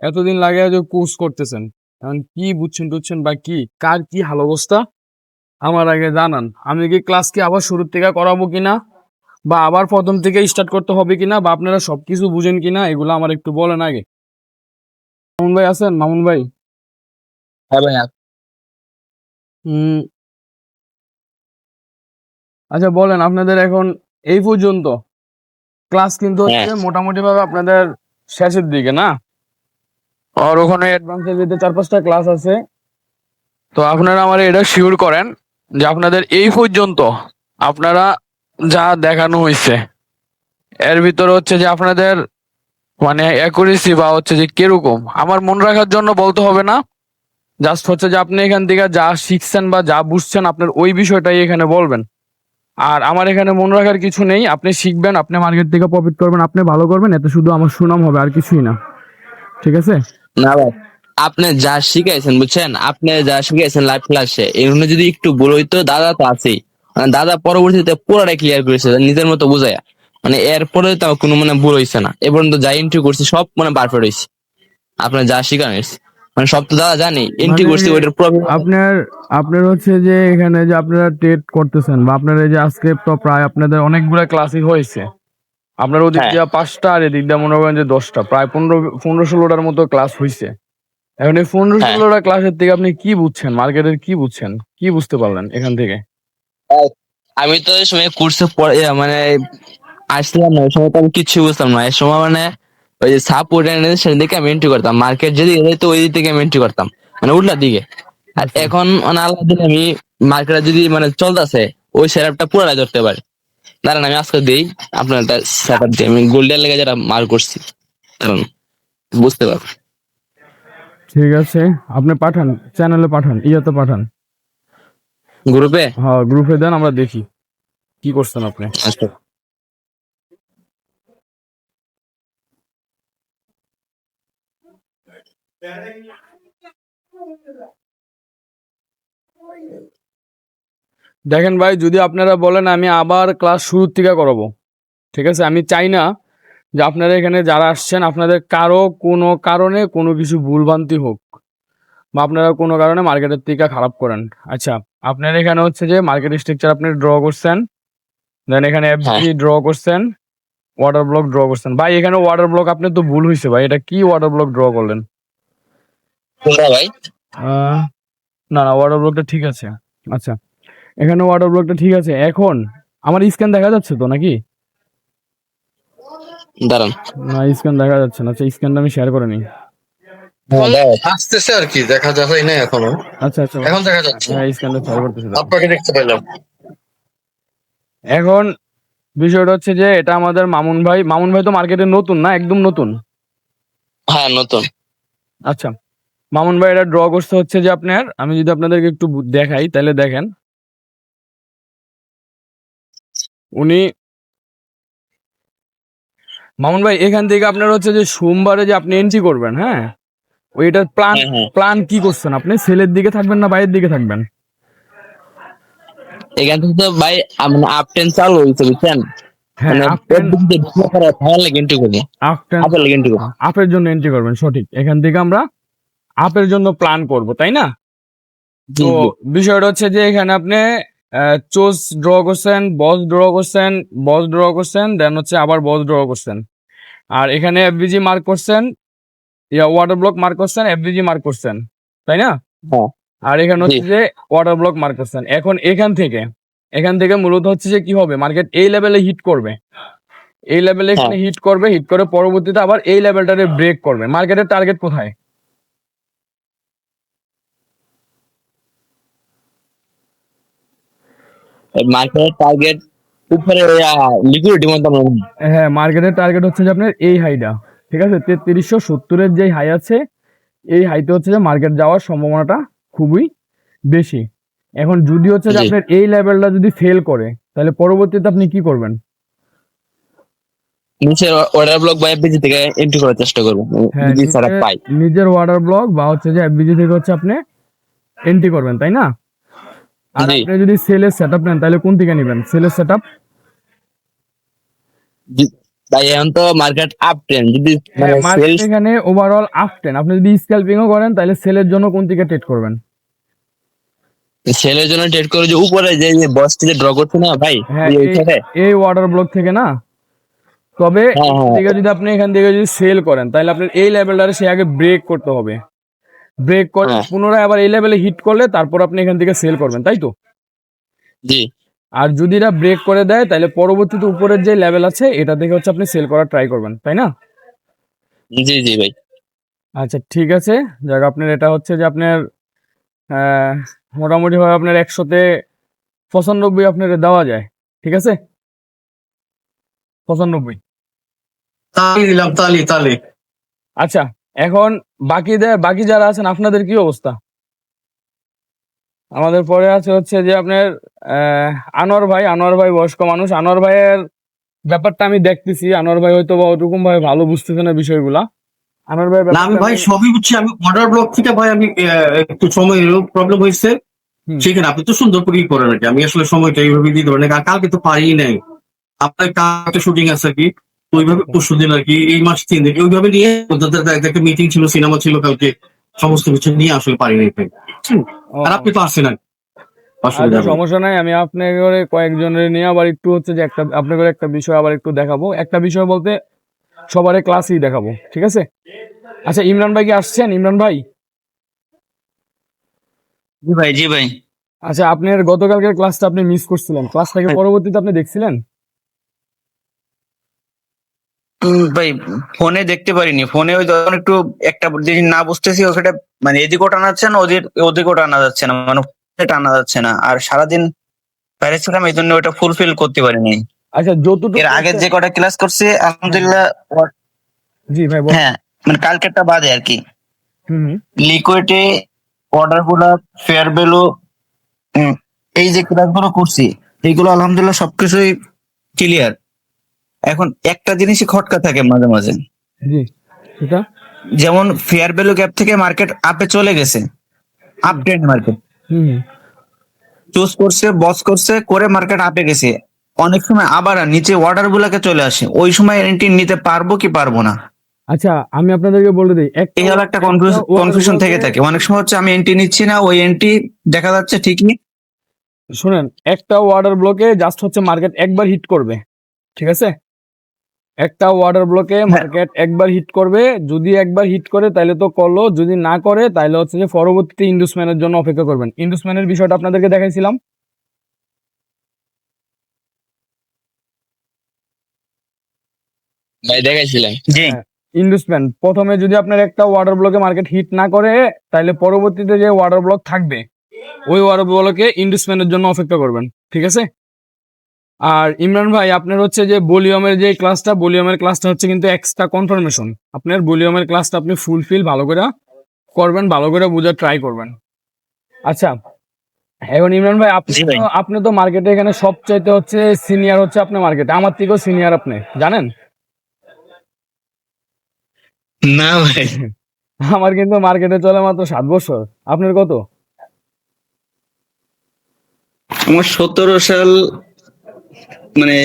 এতদিন লাগে যে কোর্স করতেছেন। এখন কি বুঝছেন টুঝছেন বা কি? কার কি হাল অবস্থা? আমার আগে জানান। আমি কি ক্লাস কি আবার শুরু থেকে করাবো কিনা? বা আবার প্রথম থেকে স্টার্ট করতে হবে কিনা? বা আপনারা সবকিছু বুঝেন কিনা? এগুলো আমার একটু বলেন আগে। মামুন ভাই আছেন? মামুন ভাই? হ্যাঁ ভাই হুম আচ্ছা বলেন আপনাদের এখন এই পর্যন্ত ক্লাস কিন্তু হচ্ছে মোটামুটি ভাবে আপনাদের শেষের দিকে না? আর ওখানে অ্যাডভান্সের ভিতরে চার পাঁচটা ক্লাস আছে। তো আপনারা আমার এটা শিওর করেন যে আপনাদের এই পর্যন্ত আপনারা যা দেখানো হয়েছে, এর ভিতরে হচ্ছে যে আপনাদের মানে অ্যাকুরেসি বা হচ্ছে যে কীরকম, আমার মনে রাখার জন্য বলতে হবে না। জাস্ট হচ্ছে যে আপনি এখান থেকে যা শিখছেন বা যা বুঝছেন আপনার ওই বিষয়টাই এখানে বলবেন। আর আমার এখানে মনে রাখার কিছু নেই, আপনি শিখবেন, আপনি মার্কেট থেকে প্রফিট করবেন, আপনি ভালো করবেন, এতে শুধু আমার সুনাম হবে, আর কিছুই না। ঠিক আছে? না ভাই আপনি যা শিখাইছেন বুঝছেন? আপনি যা শিখাইছেন লাইভ ক্লাসে এগুলো যদি একটু ভুল হইতো দাদা তো আছেই। মানে দাদা পরবর্তীতে পুরোটাই ক্লিয়ার করেছে নিজের মতো বুঝায় মানে এরপরে তো কোনো মানে ভুল হয়েছে না। এ পর্যন্ত যা এন্ট্রি করছি সব মানে পারফেক্ট হয়েছে আপনার যা শিখানো হয়েছে মানে সব তো দাদা জানি এন্ট্রি মানে করছি ওইটার প্রবলেম আপনার আপনার হচ্ছে যে এখানে যে আপনারা টেট করতেছেন বা আপনার এই যে আজকে তো প্রায় আপনাদের অনেকগুলো ক্লাসই হয়েছে। আপনার ওদিক হ্যাঁ। দিয়ে পাঁচটা আর এদিক দিয়ে মনে করেন যে দশটা প্রায় পনেরো পনেরো ষোলোটার মতো ক্লাস হয়েছে এখন এই পনেরো হ্যাঁ। ষোলোটা ক্লাসের থেকে আপনি কি বুঝছেন? মার্কেটের কি বুঝছেন? কি বুঝতে পারলেন এখান থেকে? আমি তো এই সময় কোর্সে মানে আসলাম না ওই সময় তো আমি কিছু বুঝতাম না। এই সময় মানে ওই যে সাপোর্ট সেদিন দিকে আমি এন্ট্রি করতাম। মার্কেট যদি এলে তো ওই দিক থেকে আমি এন্ট্রি করতাম। মানে উল্টার দিকে। আর আচ্ছা। এখন মানে আল্লাহ দিলে আমি মার্কেটে যদি মানে চলতেছে ওই সেটআপটা পুরোটাই ধরতে পারি। দাঁড়ান আমি আজকে দিই আপনার একটা সেটআপ দিই আমি গোল্ডেন লেগে যারা মার করছি। কারণ বুঝতে পারব ঠিক আছে। আপনি পাঠান চ্যানেলে পাঠান ইয়াতে পাঠান। গ্রুপে হ্যাঁ গ্রুপে দেন আমরা দেখি। কি করছেন আপনি? আচ্ছা। দেখেন ভাই যদি আপনারা বলেন আমি আবার ক্লাস শুরুর থেকে করাবো ঠিক আছে? আমি চাই না যে আপনারা এখানে যারা আসছেন আপনাদের কারও কোনো কারণে কোনো কিছু ভুলভ্রান্তি হোক বা আপনারা কোনো কারণে মার্কেটের থেকে খারাপ করেন। আচ্ছা আপনার এখানে হচ্ছে যে মার্কেট স্ট্রাকচার আপনি ড্র করছেন দেন এখানে এফজি ড্র করছেন ওয়াটার ব্লক ড্র করছেন। ভাই এখানে ওয়াটার ব্লক আপনি তো ভুল হয়েছে ভাই এটা কি ওয়াটার ব্লক ড্র করলেন? ভাই? না না ওয়াটার ব্লকটা ঠিক আছে। আচ্ছা এখানে ওয়াটার ব্লকটা ঠিক আছে। এখন আমার স্ক্যান দেখা যাচ্ছে তো নাকি? দাঁড়ান। না স্ক্যান দেখা যাচ্ছে না। আচ্ছা স্ক্যানটা আমি শেয়ার করে নিই। আসতেছে আর কি দেখা যাবে না এখনও। আচ্ছা আচ্ছা। এখন দেখা যাচ্ছে। হ্যাঁ স্ক্যানটা শেয়ার করতেছি। আপনাকে দেখতে পেলাম। এখন বিষয়টা হচ্ছে যে এটা আমাদের মামুন ভাই মামুন ভাই তো মার্কেটে নতুন না? একদম নতুন? হ্যাঁ নতুন। আচ্ছা। মামুন ভাই এটা ড্র করতে হচ্ছে যে আপনার আমি যদি আপনাদেরকে একটু দেখাই তাহলে দেখেন। মামুন ভাই এখান থেকে আপনার হচ্ছে যে সোমবারে যে আপনি এন্ট্রি করবেন হ্যাঁ? ওইটার প্ল্যান। প্ল্যান কি করছেন আপনি? সেলের দিকে থাকবেন না বাইরের দিকে থাকবেন? এখান থেকে তো ভাই মানে চালু হয়েছে বুঝছেন? হ্যাঁ মানে আপেল লাগে এন্ট্রি করি আপের জন্য এন্ট্রি করবেন সঠিক। এখান থেকে আমরা আপের জন্য প্ল্যান করব তাই না? তো বিষয়টা হচ্ছে যে এখানে আপনি চোজ ড্র করছেন বস ড্র করছেন বস ড্র করছেন দেন হচ্ছে আবার বস ড্র করছেন। আর এখানে এফবিজি মার্ক করছেন ইয়া ওয়াটার ব্লক মার্ক করছেন এফবিজি মার্ক করছেন তাই না? হ্যাঁ। আর এখানে হচ্ছে যে ওয়াটার ব্লক মার্ক করছেন। এখন এখান থেকে এখান থেকে মূলত হচ্ছে যে কি হবে মার্কেট এই লেভেলে হিট করবে। এই লেভেলে হ্যাঁ। এখানে হিট করবে হিট করে পরবর্তীতে আবার এই লেভেলটারে ব্রেক করবে। মার্কেটের টার্গেট কোথায়? মার্কেটের টার্গেট উপরে লিকুইডিটি মতো হ্যাঁ মার্কেটের টার্গেট হচ্ছে যে আপনার এই হাইটা ঠিক আছে? তেত্রিশশো সত্তরের যে হাই আছে এই হাইতে হচ্ছে যে মার্কেট যাওয়ার সম্ভাবনাটা খুবই বেশি। এখন যদি হচ্ছে যে আপনার এই লেভেলটা যদি ফেল করে তাহলে পরবর্তীতে আপনি কি করবেন? নিচের অর্ডার ব্লক বা এফবিজি থেকে এন্ট্রি করার চেষ্টা করব। হ্যাঁ যদি নিজের- পাই। নিজের ওয়াটার ব্লক বা হচ্ছে যে এফবিজি থেকে হচ্ছে আপনি এন্ট্রি করবেন তাই না? আর। আপনি যদি সেলের সেট আপ নেন তাহলে কোন থেকে নেবেন? সেলের সেট আপ ভাই এখন তো মার্কেট আপ ট্রেন্ড যদি হ্যাঁ মার্কেট এখানে ওভারঅল আপ টেন আপনি যদি স্ক্যাল্পিংও করেন তাহলে সেলের জন্য কোন দিকে ট্রেড করবেন? সেলের জন্য ট্রেড করে যে উপরে যে যে বসটি যে ড্র করছে না ভাই হ্যাঁ এই ওয়াটার ব্লক থেকে না? তবে হ্যাঁ, হ্যাঁ। থেকে যদি আপনি এখান থেকে যদি সেল করেন তাহলে আপনার এই লেভেলটারে সে আগে ব্রেক করতে হবে। ব্রেক করে হ্যাঁ। পুনরায় আবার এই লেভেলে হিট করলে তারপর আপনি এখান থেকে সেল করবেন তাই তো? জি। আর যদি এটা ব্রেক করে দেয় তাহলে পরবর্তীতে উপরের যে লেভেল আছে এটা থেকে হচ্ছে আপনি সেল করার ট্রাই করবেন তাই না? জি জি ভাই। আচ্ছা ঠিক আছে। যাক আপনার এটা হচ্ছে যে আপনার আহ, মোটামুটি ভাবে আপনার একশোতে পঁচানব্বই আপনার দেওয়া যায় ঠিক আছে? পঁচানব্বই। তালি দিলাম তালি তালি। আচ্ছা এখন বাকি দে- বাকি যারা আছেন আপনাদের কি অবস্থা? আমাদের পরে আছে হচ্ছে যে আপনার আহ, আনোয়ার ভাই আনোয়ার ভাই বয়স্ক মানুষ। আনোয়ার ভাইয়ের ব্যাপারটা আমি দেখতেছি। আনোয়ার ভাই হয়তো বা ওরকম ভাবে ভালো বুঝতেছে না বিষয়গুলা। আনোয়ার ভাই আমি ভাই সবই বুঝছি। আমি অর্ডার ব্লক থেকে ভাই আমি একটু সময় প্রবলেম হয়েছে। সেখানে আপনি তো সুন্দর করেই করেন আর কি। আমি আসলে সময়টা এইভাবে দিতে পারি। না কালকে তো পারি নাই। আপনার কালকে শুটিং আছে কি। ওইভাবে পরশু দিন আর কি এই মাস তিন দিন ওইভাবে নিয়ে একটা- মিটিং ছিল সিনেমা ছিল কালকে সমস্ত কিছু নিয়ে আসলে পারি নাই আর আপনি তো আসছেন আর আচ্ছা। সমস্যা নাই আমি আপনার কয়েকজনের নিয়ে আবার একটু হচ্ছে যে একটা আপনার একটা বিষয় আবার একটু দেখাবো। একটা বিষয় বলতে সবারে ক্লাসই দেখাবো ঠিক আছে? আচ্ছা ইমরান ভাই কি আসছেন? ইমরান ভাই? জি ভাই জি ভাই। আচ্ছা আপনার গতকালকের ক্লাসটা আপনি মিস করছিলেন। ক্লাসটাকে পরবর্তীতে আপনি দেখছিলেন? ভাই ফোনে দেখতে পারিনি। ফোনে ওই যখন একটু একটা জিনিস না বুঝতেছি ও সেটা মানে এদিকেও টানা যাচ্ছে না ওদের ওদিকেও টানা যাচ্ছে না মানে টানা যাচ্ছে না। আর সারাদিন বাইরে ছিলাম এই জন্য ওটা ফুলফিল করতে পারিনি। আচ্ছা যতটুকু এর আগে যে কটা ক্লাস করছি আলহামদুলিল্লাহ জি ভাই হ্যাঁ মানে কালকেরটা বাদে আর কি। লিকুইডে অর্ডারগুলা ফেয়ার ভ্যালু এই যে ক্লাসগুলো করছি এইগুলো আলহামদুলিল্লাহ সবকিছুই ক্লিয়ার এখন একটা জিনিসই খটকা থাকে মাঝে মাঝে। জি সেটা যেমন ফেয়ার ভ্যালু গ্যাপ থেকে মার্কেট আপে চলে গেছে। Up trend market. চুজ করছে বস করছে করে মার্কেট আপে গেছে। অনেক সময় আবার নিচে অর্ডার গুলাকে চলে আসে। ওই সময় এন্ট্রি নিতে পারব কি পারব না? আচ্ছা আমি আপনাদেরকে বলে দিই এই হলো একটা কনফিউশন থেকে থাকে। অনেক সময় হচ্ছে আমি এন্ট্রি নিচ্ছি না ওই এন্ট্রি দেখা যাচ্ছে ঠিকই। শুনেন একটা ওয়াটার ব্লকে জাস্ট হচ্ছে মার্কেট একবার হিট করবে। ঠিক আছে? একটা ওয়াটার ব্লকে মার্কেট একবার হিট করবে যদি একবার হিট করে তাহলে তো করল যদি না করে তাহলে হচ্ছে যে পরবর্তীতে ইন্ডুসম্যানের জন্য অপেক্ষা করবেন। ইন্ডুসম্যানের বিষয়টা আপনাদেরকে দেখাইছিলাম। ভাই দেখাইছিলেন? জি। ইন্ডুসম্যান প্রথমে যদি আপনার একটা ওয়াটার ব্লকে মার্কেট হিট না করে তাহলে পরবর্তীতে যে ওয়াটার ব্লক থাকবে ওই ওয়াটার ব্লকে ইন্ডুসম্যানের জন্য অপেক্ষা করবেন ঠিক আছে? আর ইমরান ভাই আপনার হচ্ছে যে ভলিউমের যে ক্লাসটা ভলিউমের ক্লাসটা হচ্ছে কিন্তু এক্সট্রা কনফার্মেশন আপনার ভলিউমের ক্লাসটা আপনি ফুলফিল ভালো করে করবেন ভালো করে বোঝার ট্রাই করবেন। আচ্ছা এখন ইমরান ভাই আপনি আপনি তো মার্কেটে এখানে সবচাইতে হচ্ছে সিনিয়র হচ্ছে আপনার মার্কেটে আমার থেকেও সিনিয়র আপনি জানেন? না ভাই। আমার কিন্তু মার্কেটে চলে মাত্র সাত বছর। আপনার কত? আমার সতেরো সাল মানে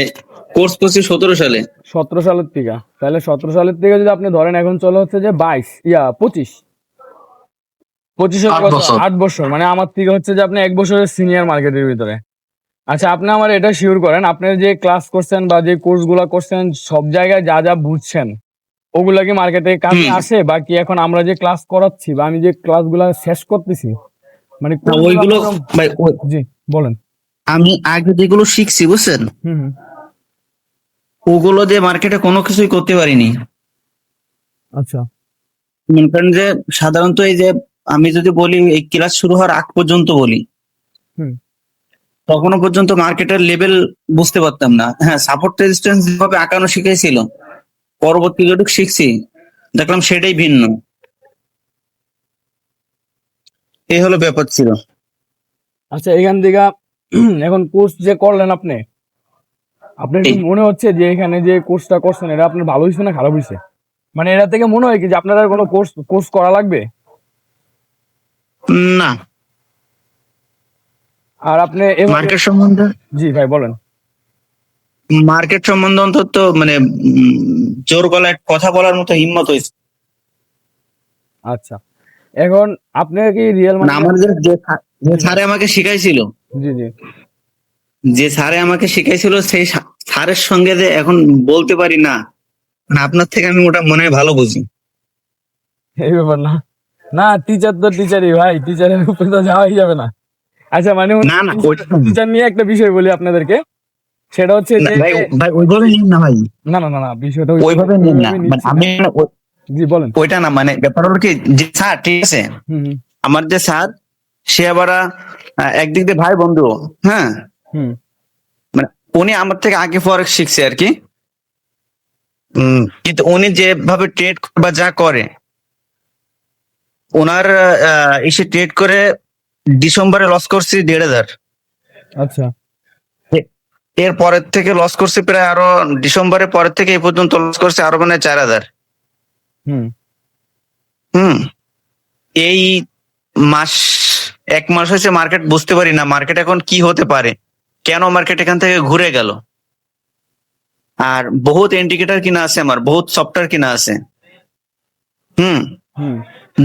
কোর্স করছি সতেরো সালে? সতেরো সালের থেকে। তাহলে সতেরো সালের থেকে যদি আপনি ধরেন এখন চলে হচ্ছে যে বাইশ ইয়া পঁচিশ। পঁচিশের আট বছর মানে আমার থেকে হচ্ছে যে আপনি এক বছরের সিনিয়র মার্কেটের ভিতরে। আচ্ছা আপনি আমার এটা শিওর করেন আপনি যে ক্লাস করছেন বা যে কোর্সগুলা করছেন সব জায়গায় যা যা বুঝছেন ওগুলা কি মার্কেটে কাজে আসে? বা কি এখন আমরা যে ক্লাস করাচ্ছি বা আমি যে ক্লাসগুলা শেষ করতেছি? মানে ওইগুলো জি বলেন। আমি আগে যেগুলো শিখছি বুঝছেন? ওগুলো দিয়ে মার্কেটে কোনো কিছুই করতে পারিনি। আচ্ছা। মনে করেন যে সাধারণত এই যে আমি যদি বলি এই ক্লাস শুরু হওয়ার আগ পর্যন্ত বলি হুম। তখনও পর্যন্ত মার্কেটের লেভেল বুঝতে পারতাম না। হ্যাঁ সাপোর্ট রেজিস্ট্যান্স যেভাবে আঁকানো শিখেছিল পরবর্তী যেটুকু শিখছি দেখলাম সেটাই ভিন্ন। এই হলো ব্যাপার ছিল। আচ্ছা এখান থেকে এখন কোর্স যে করলেন আপনি আপনার কি মনে হচ্ছে যে এখানে যে কোর্সটা করছেন এটা আপনার ভালো হয়েছে না খারাপ হয়েছে মানে এটা থেকে মনে হয় কি যে আপনার আর কোনো কোর্স কোর্স করা লাগবে? না। আর আপনি মার্কেট সম্বন্ধে? জি ভাই বলেন। মার্কেট সম্বন্ধে অন্তত মানে জোর গলায় কথা বলার মতো হিম্মত হয়েছে আচ্ছা। এখন আপনি কি রিয়েল মানে আমার যে যে স্যার- আমাকে শিখাইছিল। জি জি। যে স্যারে আমাকে শিখাইছিল সেই স্যারের সঙ্গে যে এখন বলতে পারি না মানে আপনার থেকে আমি ওটা মনে হয় ভালো বুঝি। এই ব্যাপার না। না টিচার তো টিচারই ভাই টিচারের উপরে তো যাওয়াই যাবে না। আচ্ছা মানে না না টিচার নিয়ে একটা বিষয় বলি আপনাদেরকে। সেটা হচ্ছে না, যে ভাই ভাই ওইভাবে নিন না ভাই। না না না বিষয়টা ওইভাবে নিন না। মানে আমি জি বলেন। ওইটা না মানে ব্যাপার হলো কি যে স্যার ঠিক আছে? আমার যে স্যার সে আবার একদিক দিয়ে ভাই বন্ধু হ্যাঁ? হুম। মানে উনি আমার থেকে আগে ফরেক্স শিখছে আর কি। কিন্তু উনি যেভাবে ট্রেড বা যা করে ওনার এসে ট্রেড করে ডিসেম্বরে লস করছি দেড় হাজার। আচ্ছা। এর পরের থেকে লস করছি প্রায় আরও ডিসেম্বরের পরের থেকে এই পর্যন্ত লস করছে আরও মানে চার হাজার। হুম। হুম। এই মাস এক মাস হয়েছে মার্কেট বুঝতে পারি না মার্কেট এখন কি হতে পারে? কেন মার্কেট এখান থেকে ঘুরে গেল? আর বহুত ইন্ডিকেটর কিনা আছে আমার বহুত সফটওয়্যার কিনা আছে। হুম? হুম।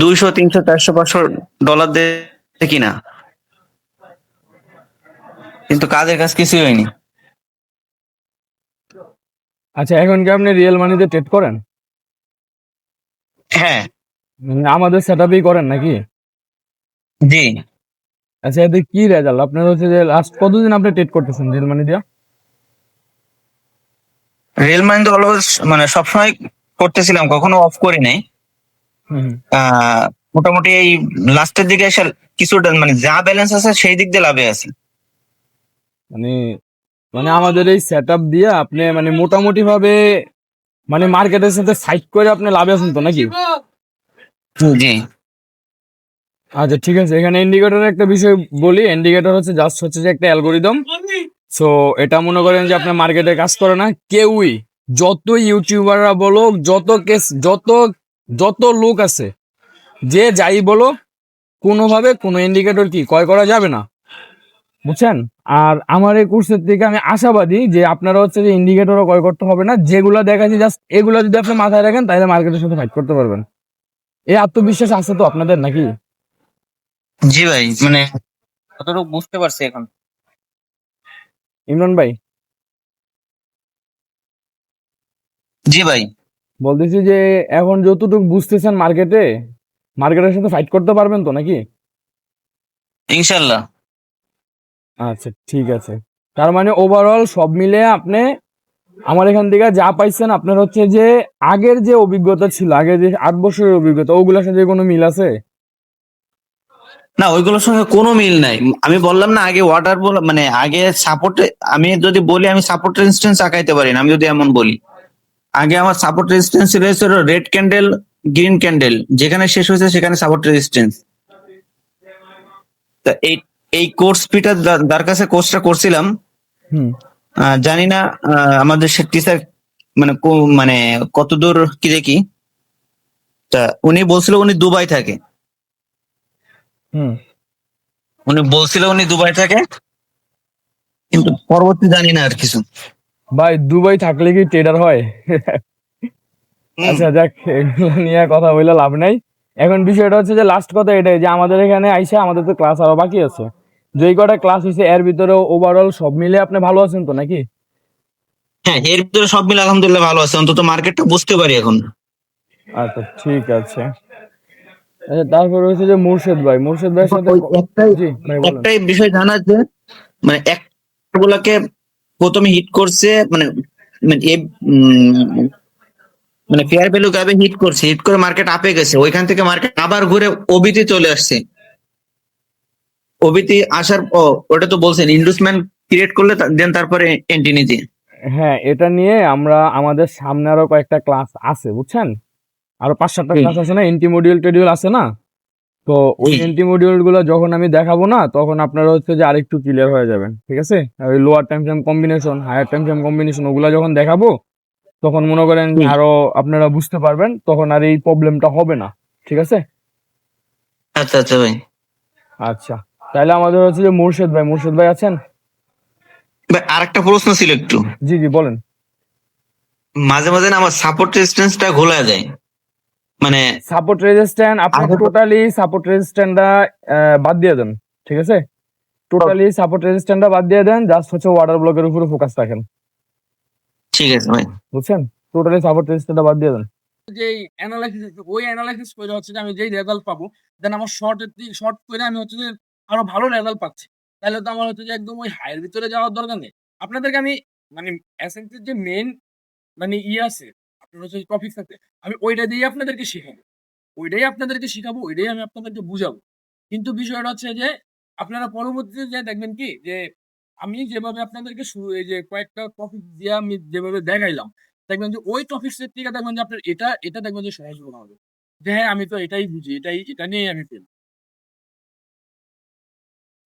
দুইশো তিনশো চারশো পাঁচশো ডলার দিয়ে কিনা। কিন্তু কাজের কাজ কিছুই হয়নি। আচ্ছা এখন কি আপনি রিয়েল মানিতে ট্রেড করেন? হ্যাঁ। মানে আমাদের সেটআপই করেন নাকি? জি। আচ্ছা এতে কি রেজাল্ট আপনার হচ্ছে যে লাস্ট কতদিন আপনি ট্রেড করতেছেন রিয়েল মানি দিয়া? রেল মানি তো অলওয়েজ মানে সবসময় করতেছিলাম কখনো অফ করি নাই। মোটামুটি এই লাস্টের দিকে এসে কিছুটা মানে যা ব্যালেন্স আছে সেই দিক দিয়ে লাভে আছে। মানে মানে আমাদের এই সেটআপ দিয়ে আপনি মানে মোটামুটি ভাবে মানে মার্কেটের সাথে ফাইট করে আপনি লাভে আছেন তো নাকি? জি। আচ্ছা ঠিক আছে। এখানে ইন্ডিকেটরের একটা বিষয় বলি। ইন্ডিকেটর হচ্ছে জাস্ট হচ্ছে যে একটা অ্যালগোরিদম সো এটা মনে করেন যে আপনার মার্কেটে কাজ করে না। কেউই, যত ইউটিউবাররা বলো যত কেস যত যত লোক আছে, যে যাই বলো কোনোভাবে কোনো ইন্ডিকেটর কি ক্রয় করা যাবে না। বুঝছেন? আর আমার এই কোর্সের থেকে আমি আশাবাদী যে আপনারা হচ্ছে যে ইন্ডিকেটরও ক্রয় করতে হবে না। যেগুলো দেখাচ্ছি জাস্ট এগুলো যদি আপনি মাথায় রাখেন, তাহলে মার্কেটের সাথে ফাইট করতে পারবেন। এই আত্মবিশ্বাস আছে তো আপনাদের নাকি? জি ভাই মানে কতটুকু বুঝতে পারছি এখন? ইমরান ভাই? জি ভাই। বলতেছি যে এখন যতটুকু বুঝতেছেন মার্কেটে মার্কেটের সাথে ফাইট করতে পারবেন তো নাকি? ইনশাল্লাহ। আচ্ছা ঠিক আছে। তার মানে ওভারঅল সব মিলে আপনি আমার এখান থেকে যা পাইছেন আপনার হচ্ছে যে আগের যে অভিজ্ঞতা ছিল আগে যে আট বছরের অভিজ্ঞতা ওগুলোর সাথে কোনো মিল আছে? না ওইগুলোর সঙ্গে কোনো মিল নাই। আমি বললাম না আগে ওয়াটার বল মানে আগে সাপোর্ট আমি যদি বলি আমি সাপোর্ট রেজিস্ট্যান্স আঁকাইতে পারি না আমি যদি এমন বলি। আগে আমার সাপোর্ট রেজিস্ট্যান্স ছিল রেড ক্যান্ডেল গ্রিন ক্যান্ডেল যেখানে শেষ হয়েছে সেখানে সাপোর্ট রেজিস্ট্যান্স তা এই এই কোর্স ফিটা যার কাছে কোর্সটা করছিলাম। জানি না আমাদের সে টিচার মানে মানে কতদূর কি দেখি? তা উনি বলছিল উনি দুবাই থাকে। উনি বলছিল উনি দুবাই থাকে। কিন্তু পরবর্তী জানি না আর কিছু। ভাই দুবাই থাকলে কি ট্রেডার হয়? আচ্ছা যাক এগুলো নিয়ে কথা বলে লাভ নাই। এখন বিষয়টা হচ্ছে যে লাস্ট কথা এটাই যে আমাদের এখানে আইসা আমাদের তো ক্লাস আরও বাকি আছে। যেই কটা ক্লাস হয়েছে এর ভিতরে ওভারঅল সব মিলে আপনি ভালো আছেন তো নাকি? হ্যাঁ এর ভিতরে সব মিলে আলহামদুলিল্লাহ ভালো আছে। অন্তত মার্কেটটা বুঝতে পারি এখন। আচ্ছা ঠিক আছে। তারপর হচ্ছে যে মুর্শেদ ভাই মুর্শেদ ভাইয়ের সাথে একটাই একটাই বিষয় জানা যে মানে এক গুলাকে প্রথমে হিট করছে মানে মানে মানে ফেয়ার ভ্যালু গাবে হিট করছে হিট করে মার্কেট আপে গেছে ওইখান থেকে মার্কেট আবার ঘুরে ওবিতে চলে আসছে। ওবিতে আসার পর ওটা তো বলছেন ইন্ডুসমেন্ট ক্রিয়েট করলে দেন তারপরে এন্ট্রি নিতে। হ্যাঁ এটা নিয়ে আমরা আমাদের সামনে আরও কয়েকটা ক্লাস আছে বুঝছেন? আরও পাঁচ সাতটা ক্লাস আছে না এন্টি মডিউল টেডিউল আছে না? তো ওই। এন্টি মডিউলগুলো যখন আমি দেখাবো না তখন আপনারা হচ্ছে যে আরেকটু ক্লিয়ার হয়ে যাবেন ঠিক আছে? ওই lower time frame combination higher time frame combination ওগুলা যখন দেখাবো তখন মনে করেন আরও আপনারা বুঝতে পারবেন তখন আর এই প্রবলেমটা হবে না ঠিক আছে? আচ্ছা আচ্ছা ভাই। আচ্ছা তাহলে আমাদের হচ্ছে যে মুর্শেদ ভাই মুর্শেদ ভাই আছেন? ভাই আরেকটা প্রশ্ন ছিল একটু। জি জি বলেন। মাঝে মাঝে না আমার সাপোর্ট রেজিস্ট্যান্সটা ঘোলা যায় মানে সাপোর্ট রেজিস্ট্যান্ট আপনি টোটালি সাপোর্ট রেজিস্ট্যান্টটা বাদ দিয়ে দেন ঠিক আছে? টোটালি সাপোর্ট রেজিস্ট্যান্টটা বাদ দিয়ে দেন জাস্ট হচ্ছে ওয়াটার ব্লকের উপরে ফোকাস রাখেন। ঠিক আছে ভাই। বুঝছেন? টোটালি সাপোর্ট রেজিস্ট্যান্টটা বাদ দিয়ে দেন। যেই অ্যানালাইসিস ওই অ্যানালাইসিস করে হচ্ছে যে আমি যেই রেজাল্ট পাবো দেন আমার শর্টের দিক শর্ট করে আমি হচ্ছে যে আরও ভালো রেজাল্ট পাচ্ছি। তাহলে তো আমার হচ্ছে যে একদম ওই হায়ের ভিতরে যাওয়ার দরকার নেই। আপনাদেরকে আমি মানে এসেন্সের যে মেন মানে ই আছে আপনার হচ্ছে টপিক আছে আমি ওইটা দিয়ে আপনাদেরকে শেখাবো। ওইটাই আপনাদেরকে শেখাবো, ওইটাই আমি আপনাদেরকে বুঝাবো। কিন্তু বিষয়টা হচ্ছে যে, আপনারা পরবর্তীতে যে দেখবেন কি, যে আমি যেভাবে আপনাদেরকে শুরু এই যে কয়েকটা টপিক দিয়ে আমি যেভাবে দেখাইলাম, দেখবেন যে ওই টপিক্সের থেকে দেখবেন যে আপনার এটা এটা দেখবেন যে সহজ মনে হবে। যে হ্যাঁ আমি তো এটাই বুঝি, এটাই, এটা নিয়েই আমি ফেল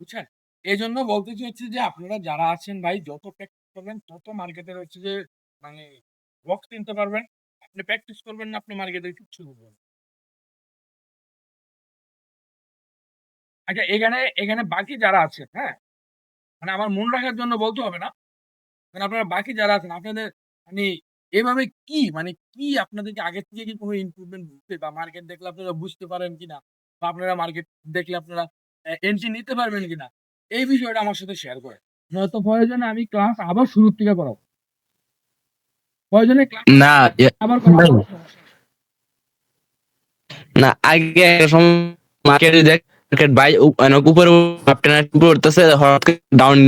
বুঝছেন? এই জন্য বলতে চাইছি যে আপনারা যারা আছেন ভাই, যত প্র্যাকটিস করবেন তত মার্কেটের হচ্ছে যে মানে বক্স কিনতে পারবেন। আপনি প্র্যাকটিস করবেন না, আপনি মার্কেটের কিচ্ছু বুঝবেন না। আচ্ছা এখানে এখানে বাকি যারা আছেন হ্যাঁ? মানে আমার মন রাখার জন্য বলতে হবে না। মানে আপনারা বাকি যারা আছেন, আপনাদের মানে এভাবে কি মানে কি আপনাদেরকে আগে থেকে কি কোনো ইম্প্রুভমেন্ট বুঝতে বা মার্কেট দেখলে আপনারা বুঝতে পারেন কিনা? বা আপনারা মার্কেট দেখলে আপনারা এন্ট্রি নিতে পারবেন কিনা? এই বিষয়টা আমার সাথে শেয়ার করে নয়তো প্রয়োজনে আমি ক্লাস আবার শুরুর থেকে করাবো। প্রয়োজনে না না। আগে মার্কেটে দেখ মার্কেট বাই মানে উপরে উপরে হঠাৎ ডাউন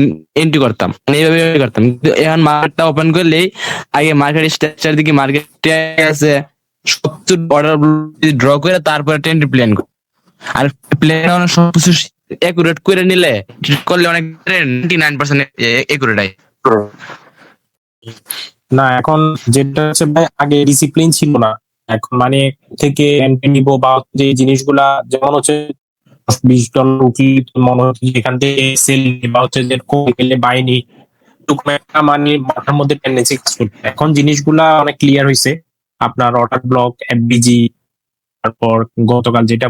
এন্ট্রি করতাম। মানে এইভাবে করতাম। কিন্তু এখন মার্কেটটা ওপেন করলেই আগে মার্কেট স্ট্রাকচার দিকে মার্কেট আছে সবকিছু অর্ডার ড্র করে তারপরে টেন্ট প্ল্যান করি। আর প্ল্যান সবকিছু একুরেট করে নিলে করলে অনেক নাইন পার্সেন্ট একুরেট হয় না, এখন যেটা হচ্ছে ভাই, আগে ডিসিপ্লিন ছিল না। এখন মানে থেকে এন্ট্রি নিব বা যে জিনিসগুলা যেমন হচ্ছে বিশ ডলার উঠলি মনে হচ্ছে যে এখান থেকে সেল বা হচ্ছে যে গেলে বাইনি একটা মানে মাথার মধ্যে টেন্ডেন্সি এখন জিনিসগুলা অনেক ক্লিয়ার হয়েছে আপনার অর্ডার ব্লক এফবিজি তারপর গতকাল যেটা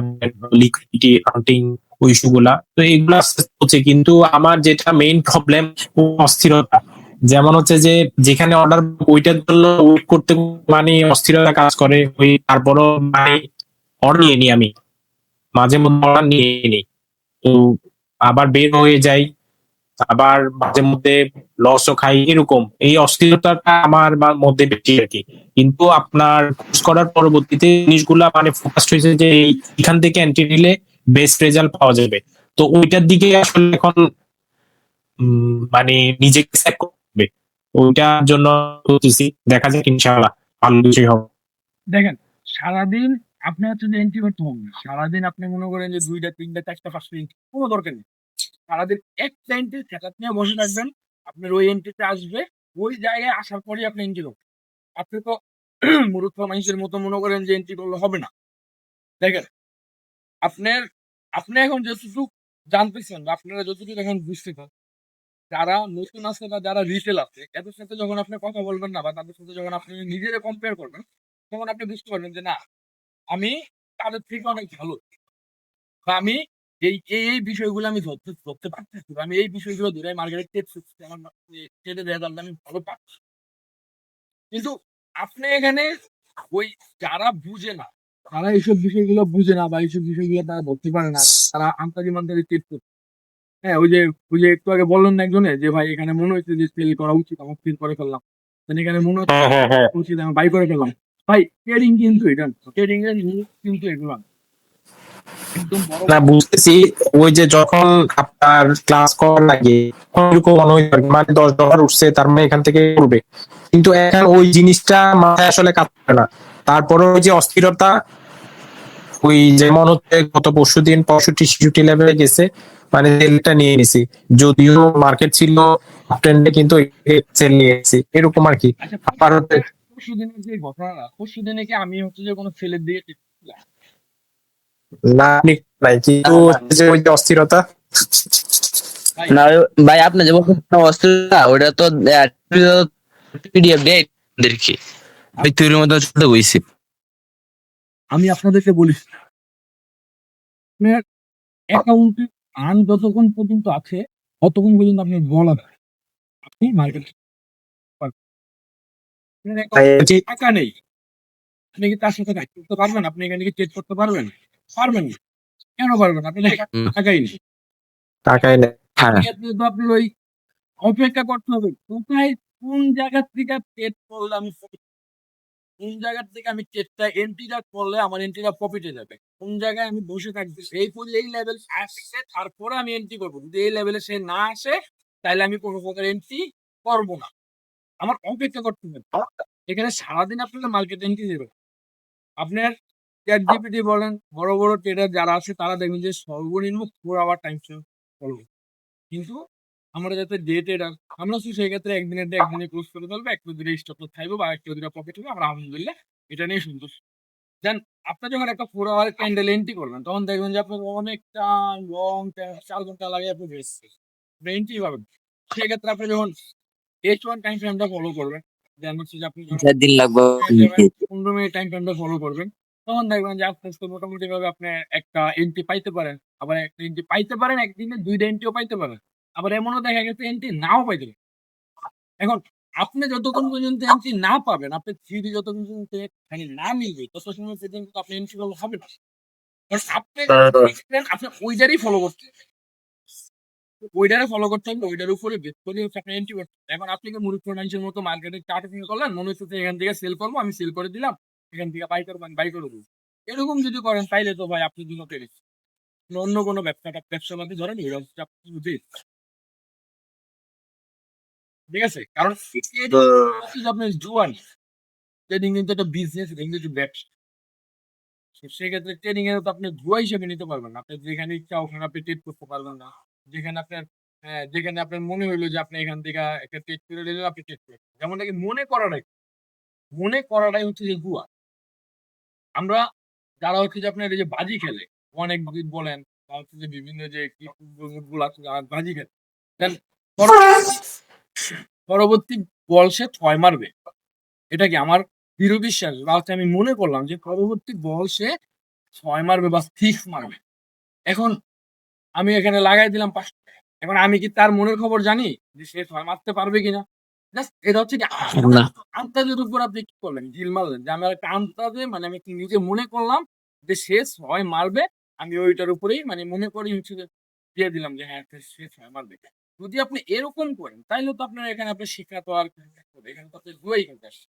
লিকুইডিটি কাউন্টিং ওই ইস্যু গুলা তো এগুলা হচ্ছে, কিন্তু আমার যেটা মেইন প্রবলেম অস্থিরতা। যেমন হচ্ছে যে যেখানে অর্ডার ওইটার জন্য ওয়েট করতে মানে অস্থিরতা কাজ করে, ওই তারপরও মানে অর্ডার নিয়ে নি আমি। মাঝে মধ্যে অর্ডার নিয়ে নি। তো আবার বের হয়ে যাই, আবার মাঝে মধ্যে লসও খাই, এরকম। এই অস্থিরতাটা আমার মধ্যে বেশি আর কি। কিন্তু আপনার কোর্স করার পরবর্তীতে জিনিসগুলা মানে ফোকাস হয়েছে যে এখান থেকে এন্ট্রি নিলে বেস্ট রেজাল্ট পাওয়া যাবে। তো ওইটার দিকে আসলে এখন মানে নিজেকে ওইটার জন্য দেখা যাক ইনশাআল্লাহ ভালো কিছুই হবে। দেখেন, সারাদিন আপনি হচ্ছে যে এন্ট্রি করতে হবে। সারাদিন আপনি মনে করেন যে দুইটা, তিনটা, চারটা, পাঁচটা এন্ট্রি কোনো দরকার নেই। সারাদিন একটা এন্ট্রি সেটাত নিয়ে বসে থাকবেন, আপনার ওই এন্ট্রিতে আসবে, ওই জায়গায় আসার পরে আপনি এন্ট্রি করবেন। আপনি তো মূর্খ মানুষের মতো মনে করেন যে এন্ট্রি করলে হবে না। দেখেন, আপনার, আপনি এখন যতটুকু জানতেছেন আপনারা যতটুকু এখন বুঝতেছেন যারা নতুন আছে বা যারা রিটেল আছে, এদের সাথে যখন আপনি কথা বলবেন না বা তাদের সাথে যখন আপনি নিজেরা কম্পেয়ার করবেন, তখন আপনি বুঝতে পারবেন যে না, আমি তাদের থেকে অনেক ভালো। বা আমি এই এই বিষয়গুলো আমি ধরতে ধরতে পারতেছি আমি এই বিষয়গুলো ধরে মার্কেটের টিপস আমার রেজাল্ট আমি ভালো পাচ্ছি। কিন্তু আপনি এখানে ওই যারা বুঝে না, তারা এইসব বিষয়গুলো বুঝে না বা এইসব বিষয়গুলো তারা ধরতে পারে না, তারা আন্তাজি মান্তাজি টেপ করছে। হ্যাঁ ওই যে ওই যে একটু আগে বললেন না একজনে যে ভাই এখানে মনে হচ্ছে যে সেল করা উচিত আমার ফিল করে ফেললাম। then এখানে মনে হচ্ছে হ্যাঁ হ্যাঁ হ্যাঁ। উচিত আমি বাই করে ফেললাম। ভাই ট্রেডিং কিন্তু এটা ট্রেডিং এর কিন্তু এগুলো না। বুঝতেছি ওই যে যখন আপনার ক্লাস করার লাগে এরকম মনে হয় মানে দশ ডলার উঠছে তার মানে এখান থেকে করবে কিন্তু এখন ওই জিনিসটা মাথায় আসলে কাজ করে না। তারপরে ওই যে অস্থিরতা ওই যেমন হচ্ছে গত পরশু দিন পঁয়ষট্টি ছেষট্টি লেভেলে গেছে মানে সেলটা নিয়ে নিছি। যদিও মার্কেট ছিল ট্রেন্ডে কিন্তু সেল নিয়ে এসেছি এরকম আর কি। আচ্ছা আবার হচ্ছে পরশু দিনের যে ঘটনাটা পরশু দিনে কি আমি হচ্ছে যে কোনো ছেলের দিকে না আপনি নাই কিন্তু যে ওই যে অস্থিরতা। না ভাই আপনি যে বলছেন না, অস্ট্রেলিয়া ওটা তো পিডিএফ দেয় দেখি ওই তৈরির মধ্যে ছোট হয়েছে আমি আপনাদেরকে বলি আপনার অ্যাকাউন্টে আন যতক্ষণ পর্যন্ত আছে ততক্ষণ পর্যন্ত আপনি বলা আপনি মার্কেট টাকা নেই। আপনি কি তার সাথে কাজ করতে পারবেন? আপনি এখানে কি ট্রেড করতে পারবেন? পারবেন না। কেন পারবেন আপনি। টাকাই নেই। টাকায় নেই। হ্যাঁ। আপনার ওই অপেক্ষা করতে হবে। কোথায় কোন জায়গা থেকে ট্রেড করলে আমি profit- কোন জায়গা থেকে আমি ট্রেডটা এন্ট্রিটা করলে আমার এন্ট্রিটা প্রফিটে যাবে? কোন জায়গায় আমি বসে থাকব সেই পর্যন্ত এই লেভেল আসছে, তারপরে আমি এন্ট্রি করব। যদি এই লেভেলে সে না আসে, তাহলে আমি কোনো প্রকার এন্ট্রি করব না। আমার অপেক্ষা করতে হবে। এখানে সারাদিন আপনাকে মার্কেট এন্ট্রি দেবে। আপনার চ্যাট জিপিটি বলেন, বড় বড় ট্রেডার যারা আছে, তারা দেখবেন যে সর্বনিম্ন ফোর আওয়ার টাইম করবে। কিন্তু আমরা যাতে ডেটে আমরা শুধু সেই ক্ষেত্রে একদিনের ডে একদিনে ক্লোজ করে ফেলব একটা দিনে স্টপ লস থাকবে বা একটা দিনে প্রফিট হবে আমরা আলহামদুলিল্লাহ এটা নিয়ে সন্তুষ্ট দেন আপনি যখন একটা ফোর আওয়ার ক্যান্ডেল এন্ট্রি করবেন তখন দেখবেন যে আপনার অনেকটা লং চার ঘণ্টা লাগে আপনি বেশি এন্ট্রি পাবেন। সেক্ষেত্রে আপনি যখন এইচ ওয়ান টাইম ফ্রেমটা ফলো করবেন দেন হচ্ছে যে আপনি দিন লাগবে। পনেরো মিনিট টাইম ফ্রেমটা ফলো করবেন তখন দেখবেন যে আস্তে আস্তে মোটামুটি ভাবে আপনি একটা এন্ট্রি পাইতে পারেন। আবার একটা এন্ট্রি পাইতে পারেন একদিনে দুইটা এন্ট্রিও পাইতে পারেন। আবার এমনও দেখা গেছে এন্ট্রি নাও পাইতে পারেন এখন আপনি যতক্ষণ পর্যন্ত এন্ট্রি না পাবেন আপনি থ্রি যতক্ষণ পর্যন্ত খালি না মিলবে তত সময় পর্যন্ত আপনি এন্ট্রি করলে হবে না। আপনি আপনি ওইটারই ফলো করতে ওইটারে ফলো করতে হবে ওইটার উপরে বেস করে হচ্ছে আপনি এন্ট্রি করতে। এখন আপনি কি মুরুখ ফাইন্যান্সের মতো মার্কেটে চার্ট করলেন? মনে হচ্ছে এখান থেকে সেল করব আমি সেল করে দিলাম এখান থেকে বাই করবেন বাই করে দেবো। এরকম যদি করেন তাইলে তো ভাই আপনি দুটো পেরেছে অন্য কোনো ব্যবসাটা ব্যবসা বাদে ধরেন ওই ব্যবসা আপনি ঠিক আছে? কারণ জুয়ান ট্রেডিং কিন্তু একটা বিজনেস কিন্তু একটা ব্যবসা। সেক্ষেত্রে ট্রেডিং এর আপনি জুয়া হিসেবে নিতে পারবেন না। আপনি যেখানে ইচ্ছা ওখানে আপনি ট্রেড করতে পারবেন না। যেখানে আপনার হ্যাঁ, যেখানে আপনার মনে হইল যে আপনি এখান থেকে একটা ট্রেড করে নিলেন আপনি ট্রেড করে যেমন নাকি মনে করাটাই মনে করাটাই হচ্ছে যে জুয়া আমরা যারা হচ্ছে যে আপনার এই যে বাজি খেলে অনেক বলেন বা হচ্ছে যে বিভিন্ন যে যারা বাজি খেলে পরবর্তী বল সে ছয় মারবে। এটা কি আমার দৃঢ় বিশ্বাস? বা হচ্ছে আমি মনে করলাম যে পরবর্তী বল সে ছয় মারবে বা সিক্স মারবে। এখন আমি এখানে লাগাই দিলাম পাঁচটা এখন আমি কি তার মনের খবর জানি যে সে ছয় মারতে পারবে কিনা? এটা হচ্ছে কি। আন্তাজের উপর আপনি কি করলেন? ঢিল মারলেন। যে আমি একটা আন্তাজে মানে আমি নিজে মনে করলাম যে সে ছয় মারবে আমি ওইটার উপরেই মানে মনে করি হচ্ছে দিয়ে দিলাম যে হ্যাঁ সে ছয় মারবে। যদি আপনি এরকম করেন তাইলে তো আপনার এখানে আপনার শিক্ষা তো আর এখানে তো আপনি জুয়াই খেলতে আসছেন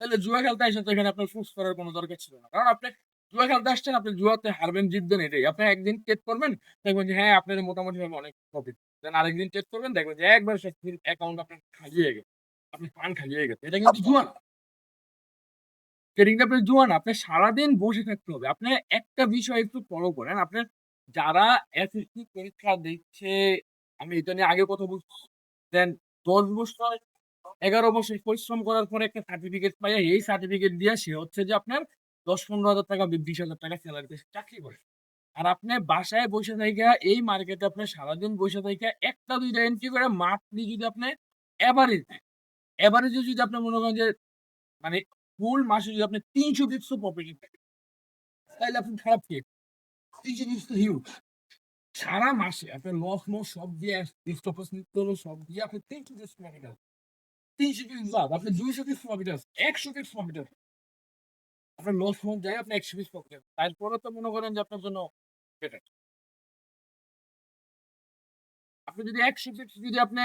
তাহলে জুয়া খেলতে আসেন তো এখানে আপনার ফুস করার কোনো দরকার ছিল না। কারণ আপনি জুয়া খেলতে আসছেন, আপনি জুয়াতে হারবেন, জিতবেন এটাই। আপনি একদিন টেট করবেন, দেখবেন যে হ্যাঁ আপনার মোটামুটি ভাবে অনেক প্রফিট দেন আরেকদিন টেট করবেন, দেখবেন যে একবার সে অ্যাকাউন্ট আপনার খালিয়ে গেছে। আপনি পান খালিয়ে গেছে। এটা কিন্তু জুয়া না। ট্রেডিংটা আপনার জুয়া না। আপনি সারাদিন বসে থাকতে হবে। আপনি একটা বিষয় একটু ফলো করেন। আপনার যারা এসএসসি পরীক্ষা দিচ্ছে আমি এটা নিয়ে আগে কথা বলছি। দেন দশ বছর, এগারো বছর পরিশ্রম করার পরে একটা সার্টিফিকেট পাই এই সার্টিফিকেট দিয়ে সে হচ্ছে যে আপনার দশ পনেরো হাজার টাকা বিশ হাজার টাকা স্যালারিতে চাকরি করে। আর আপনি বাসায় বসে থেকে এই মার্কেটে আপনি সারাদিন বসে থেকে একটা দুইটা এন্ট্রি করে মান্থলি যদি আপনি এভারেজ এভারেজে যদি আপনি মনে করেন যে মানে ফুল মাসে যদি আপনি তিনশো পিপসও প্রফিট থাকে তাহলে আপনি খারাপ কি? তিনশো পিপস তো হিউজ সারা মাসে আপনার লস মস সব দিয়ে স্টপস নিতে হলো সব দিয়ে আপনি তিনশো পিপস প্রফিট আছে তিনশো পিস লাভ আপনি দুইশো পিস প্রফিট আছে একশো পিস প্রফিট আছে আপনার লস মস যায় আপনি একশো পিস প্রফিট আছে তারপরে তো মনে করেন যে আপনার জন্য বেটার আপনি যদি একশো পিস যদি আপনি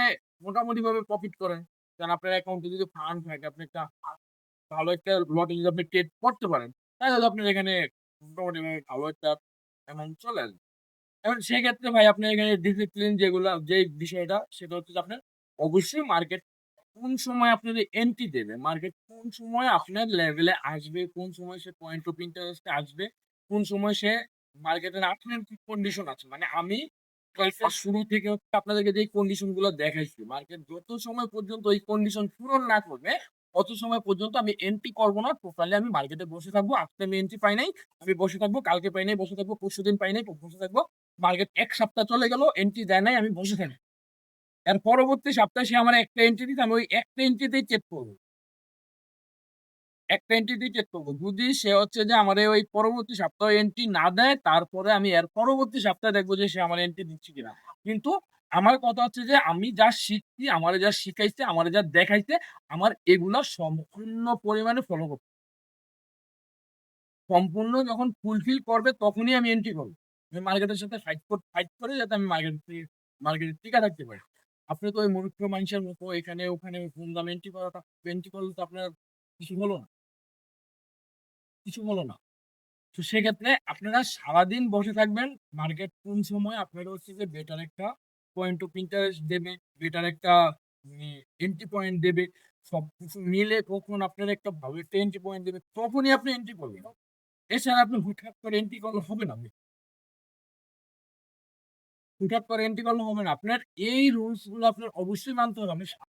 মোটামুটি ভাবে প্রফিট করেন, কারণ আপনার অ্যাকাউন্টে যদি ফান্ড থাকে, আপনি একটা ভালো একটা লটে যদি আপনি ট্রেড করতে পারেন, তাহলে আপনার এখানে মোটামুটি ভাবে ভালো একটা অ্যামাউন্ট চলে আসবে। এখন সেক্ষেত্রে ভাই আপনার এখানে ডিসিপ্লিন যেগুলো যে বিষয়টা, সেটা হচ্ছে আপনার অবশ্যই মার্কেট কোন সময় আপনার এন্ট্রি দেবে মার্কেট কোন সময় আপনার লেভেলে আসবে, কোন সময় সে পয়েন্ট অফ ইন্টারেস্টে আসবে, কোন সময় সে মার্কেটের আপনার কি কন্ডিশন আছে? মানে আমি শুরু থেকে হচ্ছে আপনাদেরকে যে কন্ডিশনগুলো দেখাইছি মার্কেট যত সময় পর্যন্ত ওই কন্ডিশন পূরণ না করবে, অত সময় পর্যন্ত আমি এন্ট্রি করব না টোটালি আমি মার্কেটে বসে থাকব, আজকে আমি এন্ট্রি পাই নাই, আমি বসে থাকব, কালকে পাই নাই, বসে থাকব পরশু দিন পাই নাই, বসে থাকব। মার্কেট এক সপ্তাহ চলে গেল এন্ট্রি দেয় নাই, আমি বসে থাকি। এর পরবর্তী সপ্তাহে সে আমার একটা এন্ট্রি দিতে, আমি ওই একটা এন্ট্রিতেই চেক করব। একটা এন্ট্রি দিয়ে চেক করব। যদি সে হচ্ছে যে আমার ওই পরবর্তী সপ্তাহে এন্ট্রি না দেয়, তারপরে আমি এর পরবর্তী সপ্তাহে দেখব যে সে আমার এন্ট্রি দিচ্ছে কিনা। কিন্তু আমার কথা হচ্ছে যে আমি যা শিখছি, আমার যা শিখাইছে, আমার যা দেখাইছে, আমার এগুলা সম্পূর্ণ পরিমাণে ফলো করব সম্পূর্ণ যখন ফুলফিল করবে, তখনই আমি এন্ট্রি করব। আমি মার্কেটের সাথে ফাইট ফাইট করে যাতে আমি মার্কেট মার্কেটে টিকা থাকতে পারি। আপনি তো ওই মূর্খ মানুষের মতো এখানে, ওখানে এন্ট্রি করাটা এন্ট্রি করলে তো আপনার কিছু হলো না। কিছু হলো না। তো সেক্ষেত্রে আপনারা সারাদিন বসে থাকবেন, মার্কেট কোন সময় আপনারা হচ্ছে যে বেটার একটা পয়েন্ট অফ ইন্টারেস্ট দেবে বেটার একটা এন্ট্রি পয়েন্ট দেবে, সব কিছু মিলে কখন আপনার একটা ভালো একটা এন্ট্রি পয়েন্ট দেবে, তখনই আপনি এন্ট্রি করবেন এছাড়া আপনি হুটহাট করে এন্ট্রি করলে হবে না। হুটহাট করে এন্ট্রি করলে হবে না। আপনার এই রুলসগুলো আপনার অবশ্যই মানতে হবে। আমি